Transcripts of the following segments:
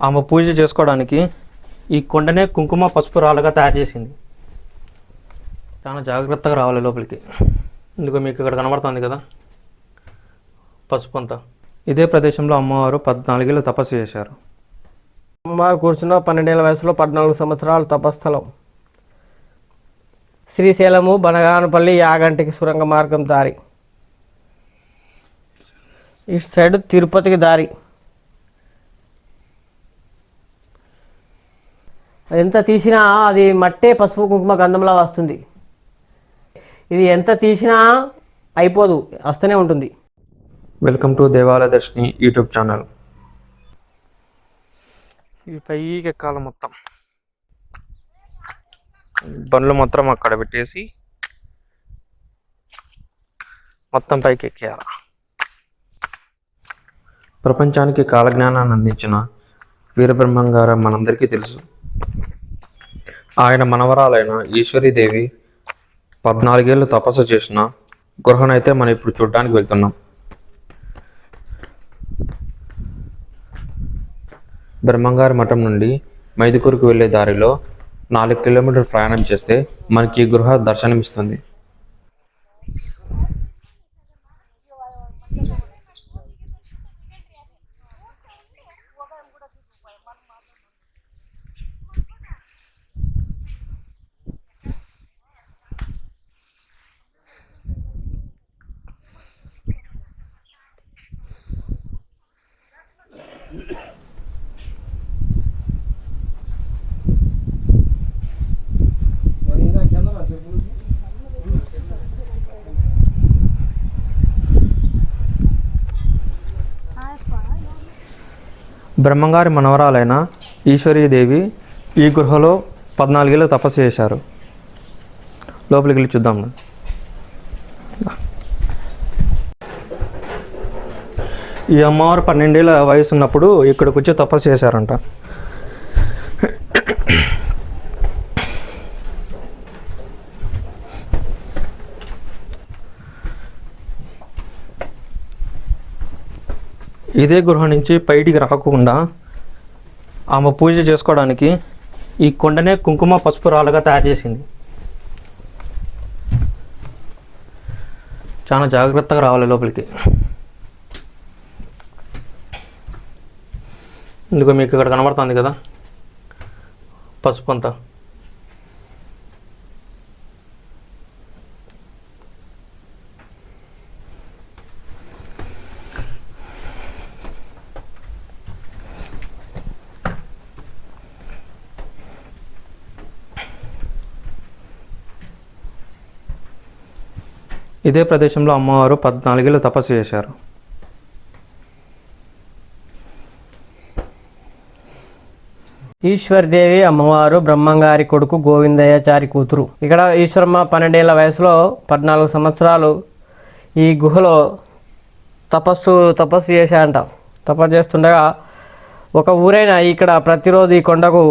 ఆమె పూజ చేసుకోవడానికి ఈ కొండనే కుంకుమ పసుపు రాళ్ళగా తయారు చేసింది. చాలా జాగ్రత్తగా రావాలి లోపలికి. ఇందుకు మీకు ఇక్కడ కనబడుతుంది కదా? పసుపు అంతా ఇదే ప్రదేశంలో అమ్మవారు పద్నాలుగేళ్ళు తపస్సు చేశారు. అమ్మవారు కూర్చున్న పన్నెండేళ్ళ వయసులో పద్నాలుగు సంవత్సరాల తపస్థలం. శ్రీశైలము బనగానపల్లి యాగంటికి సురంగ మార్గం దారి. ఇటు సైడ్ తిరుపతికి దారి. ఎంత తీసినా అది మట్టే పసుపు కుంకుమ గంధంలా వస్తుంది. ఇది ఎంత తీసినా అయిపోదు వస్తూనే ఉంటుంది. వెల్కమ్ టు దేవాలయ దర్శిని యూట్యూబ్ ఛానల్. ఈ పైకి ఎక్కాలి మొత్తం. బండ్లు మొత్తం అక్కడ పెట్టేసి మొత్తం పైకి ఎక్కేయాలి. ప్రపంచానికి కాలజ్ఞానాన్ని అందించిన వీరబ్రహ్మం గారు మనందరికీ తెలుసు. ఆయన మనవరాలైన ఈశ్వరీదేవి పద్నాలుగేళ్ళు తపస్సు చేసిన గృహనైతే మనం ఇప్పుడు చూడడానికి వెళ్తున్నాం. బ్రహ్మంగారి మఠం నుండి మైదుకూరుకు వెళ్ళే దారిలో నాలుగు కిలోమీటర్ ప్రయాణం చేస్తే మనకి ఈ గృహ దర్శనమిస్తుంది. బ్రహ్మంగారి మనవరాలైన ఈశ్వరీదేవి ఈ గుహలో పద్నాలుగేళ్ళు తపస్సు చేశారు. లోపలికి వెళ్ళి చూద్దాం. ఈ అమ్మవారు పన్నెండేళ్ళ వయసు ఉన్నప్పుడు ఇక్కడికి వచ్చి తపస్సు చేశారంట. ఇదే గృహం నుంచి బయటికి రాకుండా ఆమె పూజ చేసుకోవడానికి ఈ కొండనే కుంకుమ పసుపు రాళ్ళుగా తయారు చేసింది. చాలా జాగ్రత్తగా రావాలి లోపలికి. ఇందుకు మీకు ఇక్కడ కనబడుతుంది కదా? పసుపు అంతా. ఇదే ప్రదేశంలో అమ్మవారు పద్నాలుగేళ్ళు తపస్సు చేశారు. ఈశ్వర్దేవి అమ్మవారు బ్రహ్మంగారి కొడుకు గోవిందయ్యచారి కూతురు. ఇక్కడ ఈశ్వరమ్మ పన్నెండేళ్ళ వయసులో పద్నాలుగు సంవత్సరాలు ఈ గుహలో తపస్సు తపస్సు చేశాయంట. తపస్సు చేస్తుండగా ఒక ఊరైన ఇక్కడ ప్రతిరోజు ఈ కొండకు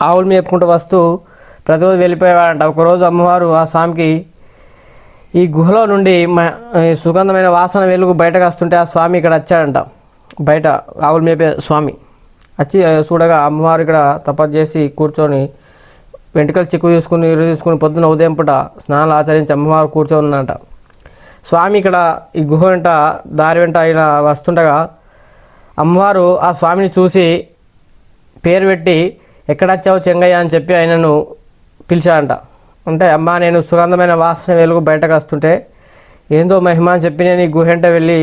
ఆవులు మేపుకుంటూ వస్తూ ప్రతిరోజు వెళ్ళిపోయేవాడంట. ఒకరోజు అమ్మవారు ఆ స్వామికి ఈ గుహలో నుండి సుగంధమైన వాసన వెలుగు బయటకు వస్తుంటే ఆ స్వామి ఇక్కడ వచ్చాడంట. బయట ఆవులు మేపే స్వామి. వచ్చి చూడగా అమ్మవారు ఇక్కడ తపస్సు చేసి కూర్చొని వెంట్రుకలు చిక్కు తీసుకుని ఇరు తీసుకుని పొద్దున ఉదయం పూట స్నానాలు ఆచరించి అమ్మవారు కూర్చొని ఉన్నట స్వామి ఇక్కడ ఈ గుహ వెంట దారి వెంట ఇలా వస్తుండగా అమ్మవారు ఆ స్వామిని చూసి పేరు పెట్టి ఎక్కడొచ్చావు చెంగయ్య? అని చెప్పి ఆయనను పిలిచాడంట. అంటే అమ్మా నేను సుగంధమైన వాసన వెలుగు బయటకు వస్తుంటే ఏందో మహిమ అని చెప్పి నేను ఈ గుహ వెళ్ళి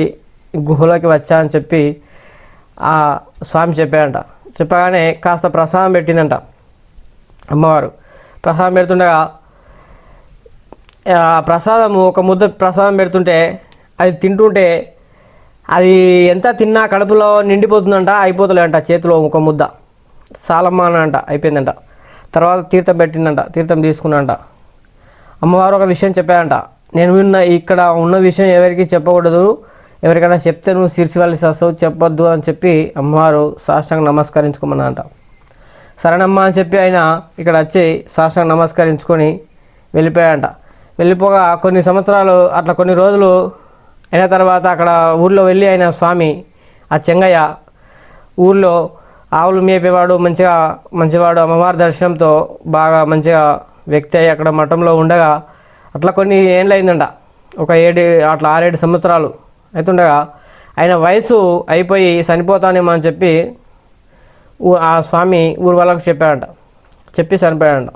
గుహలోకి వచ్చా అని చెప్పి ఆ స్వామి చెప్పాడంట. చెప్పగానే కాస్త ప్రసాదం పెట్టిందంట అమ్మవారు. ప్రసాదం పెడుతుండగా ప్రసాదము ఒక ముద్ద ప్రసాదం పెడుతుంటే అది తింటుంటే అది ఎంత తిన్నా కడుపులో నిండిపోతుందంట అయిపోతలేదంట చేతిలో ఒక ముద్ద. సాలమ్మాన అంట అయిపోయిందంట. తర్వాత తీర్థం పెట్టిందంట తీర్థం తీసుకున్నంట అమ్మవారు ఒక విషయం చెప్పారంట నేను విన్న ఇక్కడ ఉన్న విషయం ఎవరికి చెప్పకూడదు. ఎవరికైనా చెప్తే నువ్వు శీర్చివాల్సి వస్తావు చెప్పొద్దు అని చెప్పి అమ్మవారు సాష్టాంగ నమస్కరించుకోమన్నంట సరేనమ్మా అని చెప్పి ఆయన ఇక్కడ వచ్చి సాష్టాంగ నమస్కరించుకొని వెళ్ళిపోయాడంట. వెళ్ళిపోగా కొన్ని సంవత్సరాలు అట్లా కొన్ని రోజులు అయిన తర్వాత అక్కడ ఊర్లో వెళ్ళి ఆయన స్వామి ఆ చెంగయ్య ఊర్లో ఆవులు మేపేవాడు మంచిగా మంచివాడు అమ్మవారి దర్శనంతో బాగా మంచిగా వ్యక్తి అయ్యి అక్కడ మఠంలో ఉండగా అట్లా కొన్ని ఏండ్లైందంట. ఒక ఏడు అట్లా ఆరేడు సంవత్సరాలు అవుతుండగా ఆయన వయసు అయిపోయి చనిపోతానేమో అని చెప్పి ఊ- ఆ స్వామి ఊరు వాళ్ళకు చెప్పాడంట. చెప్పి చనిపోయాడంట.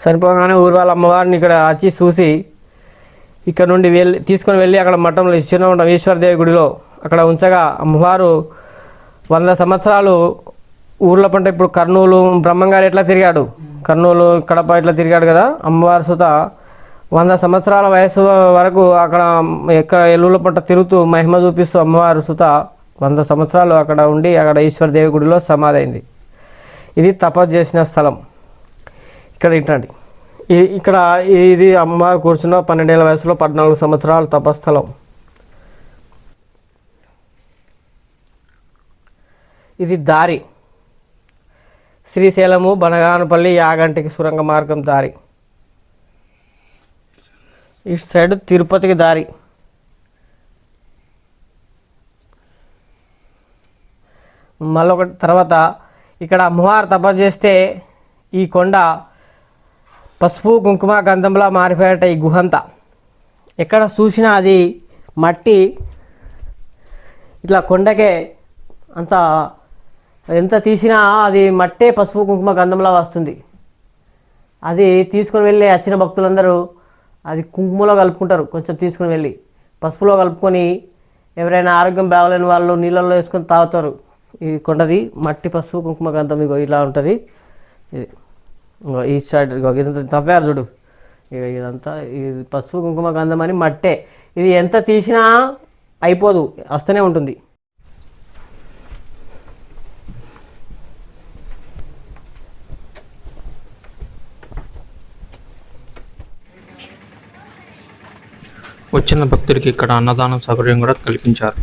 చనిపోగానే ఊరు వాళ్ళ అమ్మవారిని ఇక్కడ వచ్చి చూసి ఇక్కడ నుండి వెళ్ళి తీసుకొని వెళ్ళి అక్కడ మఠంలో ఇచ్చిన ఉంటాం ఈశ్వరదేవి గుడిలో అక్కడ ఉంచగా అమ్మవారు వంద సంవత్సరాలు ఊర్లో పంట ఇప్పుడు కర్నూలు బ్రహ్మంగారు ఎట్లా తిరిగాడు? కర్నూలు కడప ఇట్లా తిరిగాడు కదా అమ్మవారి సుత వంద సంవత్సరాల వయసు వరకు అక్కడ ఎక్కడ ఎల్లుల పంట తిరుగుతూ మహిమ చూపిస్తూ అమ్మవారు సుత వంద సంవత్సరాలు అక్కడ ఉండి అక్కడ ఈశ్వరదేవి గుడిలో సమాధి అయింది ఇది తపస్సు చేసిన స్థలం. ఇక్కడ ఇట్లాంటి ఈ- ఇక్కడ ఇది అమ్మవారు కూర్చున్న పన్నెండేళ్ళ వయసులో పద్నాలుగు సంవత్సరాలు తపస్థలం. ఇది దారి. శ్రీశైలము బనగానపల్లి యాగంటికి సురంగ మార్గం దారి. ఇటు సైడ్ తిరుపతికి దారి. మళ్ళొక తర్వాత ఇక్కడ అమ్మవారు తపస్సు చేస్తే ఈ కొండ పసుపు కుంకుమ గంధంలా మారిపోయేట ఈ గుహంతా. ఎక్కడ చూసినా అది మట్టి ఇట్లా కొండకే అంత ఎంత తీసినా అది మట్టే పసుపు కుంకుమ గంధంలా వస్తుంది. అది తీసుకొని వెళ్ళి వచ్చిన భక్తులందరూ అది కుంకుమలో కలుపుకుంటారు కొంచెం తీసుకుని వెళ్ళి. పసుపులో కలుపుకొని ఎవరైనా ఆరోగ్యం బాగలేని వాళ్ళు నీళ్ళల్లో వేసుకొని తాగుతారు. ఈ కొండది మట్టి పసుపు కుంకుమ గంధం ఇగో ఇలా ఉంటుంది. ఇది ఈ సైడ్ ఇగో ఇదంతా తవ్వారు చూడు. ఇక ఇదంతా ఇది పసుపు కుంకుమ గంధం అని మట్టే. ఇది ఎంత తీసినా అయిపోదు వస్తూనే ఉంటుంది. వచ్చిన భక్తుడికి ఇక్కడ అన్నదానం సౌకర్యం కూడా కల్పించారు.